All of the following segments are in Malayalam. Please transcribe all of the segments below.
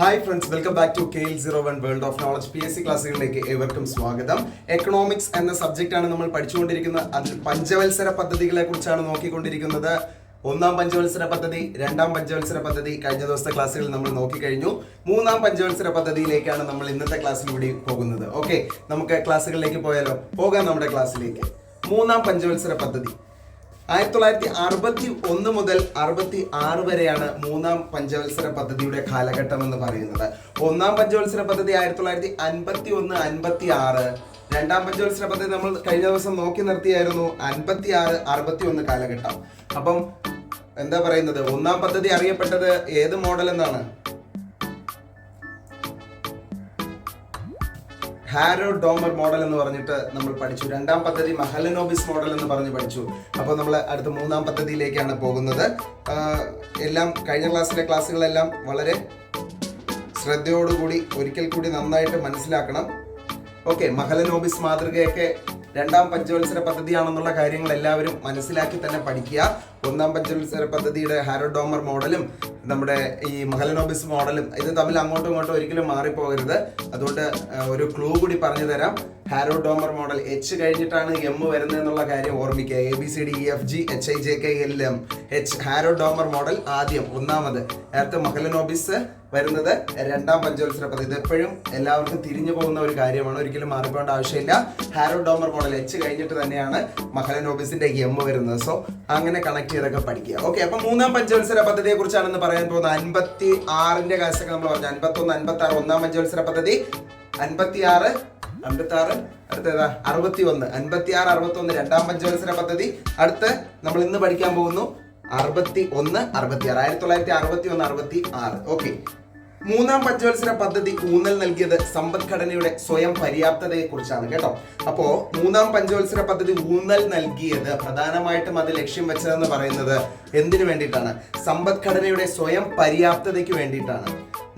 Hi friends welcome back to K L zero one world of knowledge P S C ക്ലാസ്സുകളിലേക്ക് ഏവർക്കും സ്വാഗതം. എക്കണോമിക്സ് എന്ന സബ്ജക്റ്റ് ആണ് നമ്മൾ പഠിച്ചുകൊണ്ടിരിക്കുന്നത്. അതിൽ പഞ്ചവത്സര പദ്ധതികളെ കുറിച്ചാണ് നോക്കിക്കൊണ്ടിരിക്കുന്നത്. ഒന്നാം പഞ്ചവത്സര പദ്ധതി രണ്ടാം പഞ്ചവത്സര പദ്ധതി കഴിഞ്ഞ ദിവസത്തെ ക്ലാസ്സുകളിൽ നമ്മൾ നോക്കിക്കഴിഞ്ഞു. മൂന്നാം പഞ്ചവത്സര പദ്ധതിയിലേക്കാണ് നമ്മൾ ഇന്നത്തെ ക്ലാസ്സിലൂടെ പോകുന്നത്. ഓക്കെ നമുക്ക് ക്ലാസ്സുകളിലേക്ക് പോയാലോ? പോകാം നമ്മുടെ ക്ലാസ്സിലേക്ക് മൂന്നാം പഞ്ചവത്സര പദ്ധതി. ആയിരത്തി തൊള്ളായിരത്തി അറുപത്തി ഒന്ന് മുതൽ അറുപത്തി ആറ് വരെയാണ് മൂന്നാം പഞ്ചവത്സര പദ്ധതിയുടെ കാലഘട്ടം എന്ന് പറയുന്നത്. ഒന്നാം പഞ്ചവത്സര പദ്ധതി ആയിരത്തി തൊള്ളായിരത്തി അൻപത്തി ഒന്ന് അൻപത്തി ആറ് രണ്ടാം പഞ്ചവത്സര പദ്ധതി നമ്മൾ കഴിഞ്ഞ ദിവസം നോക്കി നിർത്തിയായിരുന്നു. അൻപത്തി ആറ് അറുപത്തി ഒന്ന് കാലഘട്ടം. അപ്പം എന്താ പറയുന്നത്? ഒന്നാം പദ്ധതി അറിയപ്പെട്ടത് ഏത് മോഡൽ എന്നാണ്? ഹാരോ ഡോമർ മോഡൽ എന്ന് പറഞ്ഞിട്ട് നമ്മൾ പഠിച്ചു. രണ്ടാം പദ്ധതി മഹലനോബിസ് മോഡൽ എന്ന് പറഞ്ഞ് പഠിച്ചു. അപ്പോൾ നമ്മൾ അടുത്ത മൂന്നാം പദ്ധതിയിലേക്കാണ് പോകുന്നത്. എല്ലാം കഴിഞ്ഞ ക്ലാസ്സിലെ ക്ലാസ്സുകളെല്ലാം വളരെ ശ്രദ്ധയോടുകൂടി ഒരിക്കൽ കൂടി നന്നായിട്ട് മനസ്സിലാക്കണം. ഓക്കെ മഹലനോബിസ് മാതൃകയൊക്കെ രണ്ടാം പഞ്ചവത്സര പദ്ധതിയാണെന്നുള്ള കാര്യങ്ങൾ എല്ലാവരും മനസ്സിലാക്കി തന്നെ പഠിക്കുക. ഒന്നാം പഞ്ചവത്സര പദ്ധതിയുടെ ഹാരോഡോമർ മോഡലും നമ്മുടെ ഈ മഹലനോബിസ് മോഡലും ഇത് തമ്മിൽ അങ്ങോട്ടും ഇങ്ങോട്ടും ഒരിക്കലും മാറിപ്പോകരുത്. അതുകൊണ്ട് ഒരു ക്ലൂ കൂടി പറഞ്ഞു തരാം. ഹാരോഡോമർ മോഡൽ എച്ച് കഴിഞ്ഞിട്ടാണ് എം വരുന്നത് എന്നുള്ള കാര്യം ഓർമ്മിക്കുക. A B C D E F G H I J K L M H Harrod Domar model ആദ്യം ഒന്നാമത്. നേരത്തെ മഹലനോബിസ് വരുന്നത് രണ്ടാം പഞ്ചവത്സര പദ്ധതി. ഇത് എപ്പോഴും എല്ലാവർക്കും തിരിഞ്ഞു പോകുന്ന ഒരു കാര്യമാണ്. ഒരിക്കലും മാറിപ്പോകേണ്ട ആവശ്യമില്ല. ഹാരോഡോമർ മോഡൽ എച്ച് കഴിഞ്ഞിട്ട് തന്നെയാണ് മഹലനോബിസിന്റെ എം വരുന്നത്. സോ അങ്ങനെ കണക്ട് ചെയ്തൊക്കെ പഠിക്കുക. ഓക്കെ അപ്പൊ മൂന്നാം പഞ്ചവത്സര പദ്ധതിയെ കുറിച്ചാണെന്ന് പറയാൻ പോകുന്നത് അൻപത്തി ആറിന്റെ കാശൊക്കെ നമ്മൾ പറഞ്ഞു. അൻപത്തി ഒന്ന് അൻപത്തി ആറ് ഒന്നാം പഞ്ചവത്സര പദ്ധതി. അൻപത്തി ആറ് അൻപത്തി ആറ് അടുത്തേതാ അറുപത്തി ഒന്ന് അൻപത്തി ആറ് അറുപത്തി ഒന്ന് രണ്ടാം പഞ്ചവത്സര പദ്ധതി. അടുത്ത് നമ്മൾ ഇന്ന് പഠിക്കാൻ പോകുന്നു അറുപത്തി ഒന്ന് അറുപത്തി ആറ് ആയിരത്തി തൊള്ളായിരത്തി അറുപത്തി ഒന്ന് അറുപത്തി ആറ് ഓക്കെ മൂന്നാം പഞ്ചവത്സര പദ്ധതി ഊന്നൽ നൽകിയത് സമ്പദ്ഘടനയുടെ സ്വയം പര്യാപ്തതയെ കുറിച്ചാണ് കേട്ടോ. അപ്പോ മൂന്നാം പഞ്ചവത്സര പദ്ധതി ഊന്നൽ നൽകിയത് പ്രധാനമായിട്ടും അത് ലക്ഷ്യം വെച്ചതെന്ന് പറയുന്നത് എന്തിനു വേണ്ടിയിട്ടാണ്? സമ്പദ്ഘടനയുടെ സ്വയം പര്യാപ്തതയ്ക്ക് വേണ്ടിയിട്ടാണ്.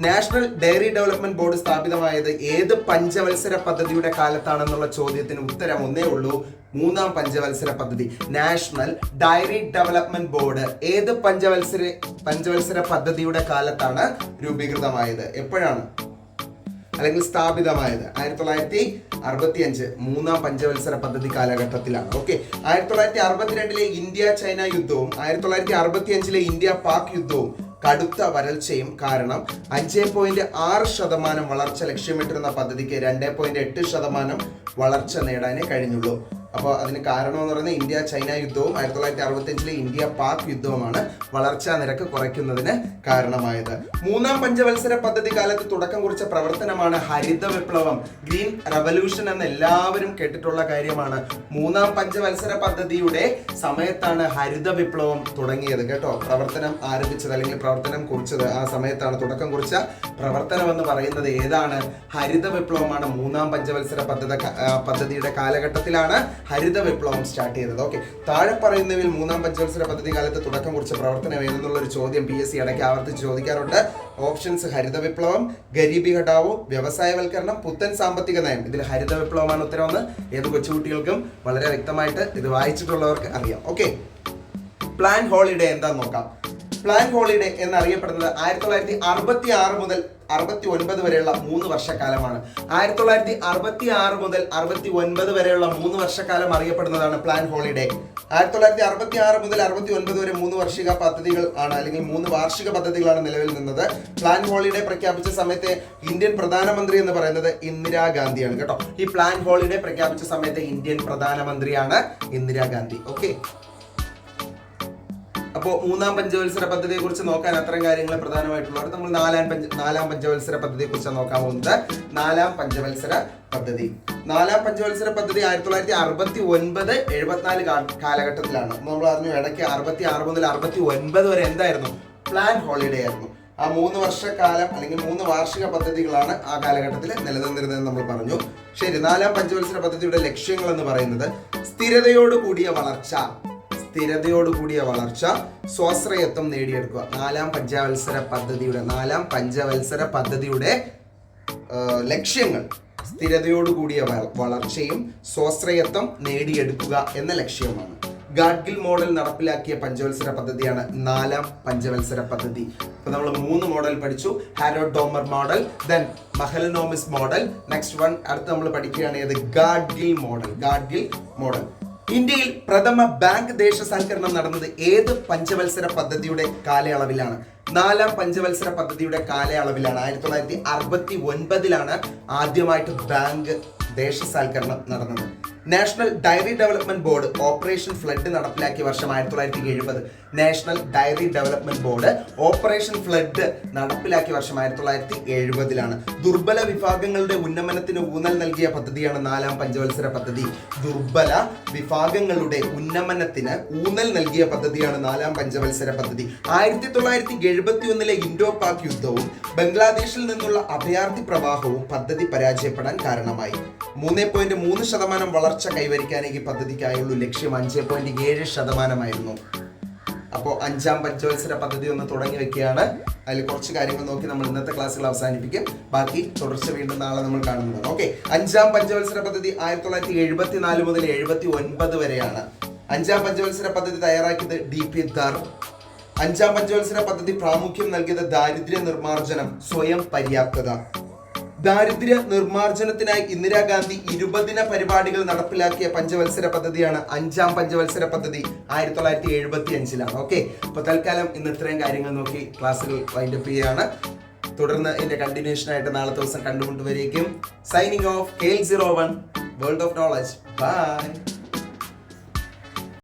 നാഷണൽ ഡയറി ഡെവലപ്മെന്റ് ബോർഡ് സ്ഥാപിതമായത് ഏത് പഞ്ചവത്സര പദ്ധതിയുടെ കാലത്താണെന്നുള്ള ചോദ്യത്തിന് ഉത്തരം ഒന്നേ ഉള്ളൂ. മൂന്നാം പഞ്ചവത്സര പദ്ധതി നാഷണൽ ഡയറി ഡെവലപ്മെന്റ് ബോർഡ്. ഏത് പഞ്ചവത്സര പഞ്ചവത്സര പദ്ധതിയുടെ കാലത്താണ് രൂപീകൃതമായത്? എപ്പോഴാണ്? അല്ലെങ്കിൽ സ്ഥാപിതമായത്? ആയിരത്തി തൊള്ളായിരത്തി അറുപത്തി അഞ്ച് മൂന്നാം പഞ്ചവത്സര പദ്ധതി കാലഘട്ടത്തിലാണ്. ഓക്കെ. ആയിരത്തി തൊള്ളായിരത്തി അറുപത്തിരണ്ടിലെ ഇന്ത്യ ചൈന യുദ്ധവും ആയിരത്തി തൊള്ളായിരത്തി അറുപത്തി അഞ്ചിലെ ഇന്ത്യ പാക് യുദ്ധവും കടുത്ത വരൾച്ചയും കാരണം അഞ്ച് പോയിന്റ് ആറ് ശതമാനം വളർച്ച ലക്ഷ്യമിട്ടിരുന്ന പദ്ധതിക്ക് രണ്ട് പോയിന്റ് എട്ട് ശതമാനം വളർച്ച നേടാനേ കഴിഞ്ഞുള്ളൂ. അപ്പോൾ അതിന് കാരണം എന്ന് പറയുന്നത് ഇന്ത്യ ചൈന യുദ്ധവും ആയിരത്തി തൊള്ളായിരത്തി അറുപത്തഞ്ചിലെ ഇന്ത്യ പാക് യുദ്ധവുമാണ് വളർച്ചാ നിരക്ക് കുറയ്ക്കുന്നതിന് കാരണമായത്. മൂന്നാം പഞ്ചവത്സര പദ്ധതി കാലത്ത് തുടക്കം കുറിച്ച പ്രവർത്തനമാണ് ഹരിത വിപ്ലവം ഗ്രീൻ റവല്യൂഷൻ എന്ന് എല്ലാവരും കേട്ടിട്ടുള്ള കാര്യമാണ്. മൂന്നാം പഞ്ചവത്സര പദ്ധതിയുടെ സമയത്താണ് ഹരിത വിപ്ലവം തുടങ്ങിയത് കേട്ടോ. പ്രവർത്തനം ആരംഭിച്ചത് അല്ലെങ്കിൽ പ്രവർത്തനം കുറിച്ചത് ആ സമയത്താണ് തുടക്കം കുറിച്ച പ്രവർത്തനം എന്ന് പറയുന്നത് ഏതാണ്? ഹരിത വിപ്ലവമാണ് മൂന്നാം പഞ്ചവത്സര പദ്ധതി പദ്ധതിയുടെ കാലഘട്ടത്തിലാണ് ഹരിത വിപ്ലവം സ്റ്റാർട്ട് ചെയ്തത്. ഓക്കെ താഴെ പറയുന്നവയിൽ മൂന്നാം പഞ്ചവത്സര പദ്ധതി കാലത്ത് തുടക്കം കുറിച്ച പ്രവർത്തനം ഏതെന്നുള്ള ഒരു ചോദ്യം പി എസ് സി ഇടയ്ക്ക് ആവർത്തിച്ച് ചോദിക്കാറുണ്ട്. ഓപ്ഷൻസ് ഹരിത വിപ്ലവം ഗരീബി ഘടാവോ വ്യവസായവൽക്കരണം പുത്തൻ സാമ്പത്തിക നയം. ഇതിൽ ഹരിത വിപ്ലവമാണ് ഉത്തരവെന്ന് ഏത് കൊച്ചുകുട്ടികൾക്കും വളരെ വ്യക്തമായിട്ട് ഇത് വായിച്ചിട്ടുള്ളവർക്ക് അറിയാം. ഓക്കെ പ്ലാൻ ഹോളിഡേ എന്താന്ന് നോക്കാം. പ്ലാൻ ഹോളിഡേ എന്നറിയപ്പെടുന്നത് ആയിരത്തി തൊള്ളായിരത്തി അറുപത്തി ആറ് മുതൽ അറുപത്തി ഒൻപത് വരെയുള്ള മൂന്ന് വർഷക്കാലമാണ്. ആയിരത്തി തൊള്ളായിരത്തി അറുപത്തി ആറ് മുതൽ അറുപത്തി ഒൻപത് വരെയുള്ള മൂന്ന് വർഷക്കാലം അറിയപ്പെടുന്നതാണ് പ്ലാൻ ഹോളിഡേ ആയിരത്തി തൊള്ളായിരത്തി അറുപത്തി ആറ് മുതൽ അറുപത്തി ഒൻപത് വരെ മൂന്ന് വാർഷിക പദ്ധതികൾ ആണ് അല്ലെങ്കിൽ മൂന്ന് വാർഷിക പദ്ധതികളാണ് നിലവിൽ നിന്നത്. പ്ലാൻ ഹോളിഡേ പ്രഖ്യാപിച്ച സമയത്തെ ഇന്ത്യൻ പ്രധാനമന്ത്രി എന്ന് പറയുന്നത് ഇന്ദിരാഗാന്ധിയാണ് കേട്ടോ? ഈ പ്ലാൻ ഹോളിഡേ പ്രഖ്യാപിച്ച സമയത്തെ ഇന്ത്യൻ പ്രധാനമന്ത്രിയാണ് ഇന്ദിരാഗാന്ധി ഓക്കെ അപ്പോൾ മൂന്നാം പഞ്ചവത്സര പദ്ധതിയെക്കുറിച്ച് നോക്കാൻ അത്തരം കാര്യങ്ങൾ പ്രധാനമായിട്ടുള്ളത് നമ്മൾ നാലാം പഞ്ച നാലാം പഞ്ചവത്സര പദ്ധതിയെ കുറിച്ച് നോക്കാൻ പോകുന്നത്. നാലാം പഞ്ചവത്സര പദ്ധതി. നാലാം പഞ്ചവത്സര പദ്ധതി ആയിരത്തി തൊള്ളായിരത്തി അറുപത്തി ഒൻപത് എഴുപത്തിനാല് കാലഘട്ടത്തിലാണ് നമ്മൾ അറിഞ്ഞു ഇടയ്ക്ക് അറുപത്തി ആറ് മുതൽ അറുപത്തി ഒൻപത് വരെ എന്തായിരുന്നു? പ്ലാൻ ഹോളിഡേ ആയിരുന്നു. ആ മൂന്ന് വർഷക്കാലം അല്ലെങ്കിൽ മൂന്ന് വാർഷിക പദ്ധതികളാണ് ആ കാലഘട്ടത്തിൽ നിലനിന്നിരുന്നതെന്ന് നമ്മൾ പറഞ്ഞു. ശരി നാലാം പഞ്ചവത്സര പദ്ധതിയുടെ ലക്ഷ്യങ്ങൾ എന്ന് പറയുന്നത് സ്ഥിരതയോട് കൂടിയ വളർച്ച. സ്ഥിരതയോടുകൂടിയ വളർച്ച സ്വാശ്രയത്വം നേടിയെടുക്കുക. നാലാം പഞ്ചവത്സര പദ്ധതിയുടെ നാലാം പഞ്ചവത്സര പദ്ധതിയുടെ ലക്ഷ്യങ്ങൾ. സ്ഥിരതയോടുകൂടിയ വളർച്ചയും സ്വാശ്രയത്വം നേടിയെടുക്കുക എന്ന ലക്ഷ്യമാണ് ഗാഡ്ഗിൽ മോഡൽ നടപ്പിലാക്കിയ പഞ്ചവത്സര പദ്ധതിയാണ് നാലാം പഞ്ചവത്സര പദ്ധതി. അപ്പൊ നമ്മൾ മൂന്ന് മോഡൽ പഠിച്ചു. Harrod Domar model then Mahalanobis model next one അടുത്ത് നമ്മൾ പഠിക്കുകയാണ് ഏത്? Gadgil model Gadgil model. ഇന്ത്യയിൽ പ്രഥമ ബാങ്ക് ദേശസൽക്കരണം നടന്നത് ഏത് പഞ്ചവത്സര പദ്ധതിയുടെ കാലയളവിലാണ്? നാലാം പഞ്ചവത്സര പദ്ധതിയുടെ കാലയളവിലാണ്. ആയിരത്തി തൊള്ളായിരത്തി അറുപത്തി ഒൻപതിലാണ് ആദ്യമായിട്ട് ബാങ്ക് ദേശസാൽക്കരണം നടന്നത്. National dairy development board operation flood നടപ്പിലാക്കിയ വർഷം ആയിരത്തി തൊള്ളായിരത്തി എഴുപത് national dairy development board operation flood നടപ്പിലാക്കിയ വർഷം ആയിരത്തി തൊള്ളായിരത്തി എഴുപതിലാണ് ദുർബല വിഭാഗങ്ങളുടെ ഉന്നമനത്തിന് ഊന്നൽ നൽകിയ പദ്ധതിയാണ് നാലാം പഞ്ചവത്സര പദ്ധതി. ദുർബല വിഭാഗങ്ങളുടെ ഉന്നമനത്തിന് ഊന്നൽ നൽകിയ പദ്ധതിയാണ് നാലാം പഞ്ചവത്സര പദ്ധതി. ആയിരത്തി തൊള്ളായിരത്തി എഴുപത്തി ഒന്നിലെ ഇൻഡോ പാക് യുദ്ധവും ബംഗ്ലാദേശിൽ നിന്നുള്ള അഭയാർത്ഥി പ്രവാഹവും പദ്ധതി പരാജയപ്പെടാൻ കാരണമായി. മൂന്ന് പോയിന്റ് മൂന്ന് ശതമാനം വളർച്ച കൈവരിക്കാൻ ഈ പദ്ധതിക്കായുള്ള ലക്ഷ്യം അഞ്ച് പോയിന്റ് ഏഴ് ശതമാനമായിരുന്നു. അപ്പോൾ അഞ്ചാം പഞ്ചവത്സര പദ്ധതി ഒന്ന് തുടങ്ങി വെക്കുകയാണ്. അതിൽ കുറച്ച് കാര്യങ്ങൾ നോക്കി നമ്മൾ ഇന്നത്തെ ക്ലാസ്സുകൾ അവസാനിപ്പിക്കും. ബാക്കി തുടർച്ച വീണ്ടും നാളെ നമ്മൾ കാണുന്നതാണ്. ഓക്കെ അഞ്ചാം പഞ്ചവത്സര പദ്ധതി ആയിരത്തി തൊള്ളായിരത്തി എഴുപത്തി നാല് മുതൽ എഴുപത്തി ഒൻപത് വരെയാണ്. അഞ്ചാം പഞ്ചവത്സര പദ്ധതി തയ്യാറാക്കിയത് ഡി പി ദർ അഞ്ചാം പഞ്ചവത്സര പദ്ധതി പ്രാമുഖ്യം നൽകിയത് ദാരിദ്ര്യ നിർമ്മാർജനം സ്വയം പര്യാപ്തത. ദാരിദ്ര്യ നിർമ്മാർജനത്തിനായി ഇന്ദിരാഗാന്ധി ഇരുപതിന പരിപാടികൾ നടപ്പിലാക്കിയ പഞ്ചവത്സര പദ്ധതിയാണ് അഞ്ചാം പഞ്ചവത്സര പദ്ധതി ആയിരത്തി തൊള്ളായിരത്തി എഴുപത്തി അഞ്ചിലാണ് ഓക്കെ അപ്പൊ തൽക്കാലം ഇന്ന് ഇത്രയും കാര്യങ്ങൾ നോക്കി ക്ലാസ്സുകൾ വൈൻഡപ്പ് ചെയ്യുകയാണ്. തുടർന്ന് ഇതിന്റെ കണ്ടിന്യൂഷൻ ആയിട്ട് നാളെ ദിവസം കണ്ടുമുട്ടുവരേക്കും signing off K zero one world of knowledge bye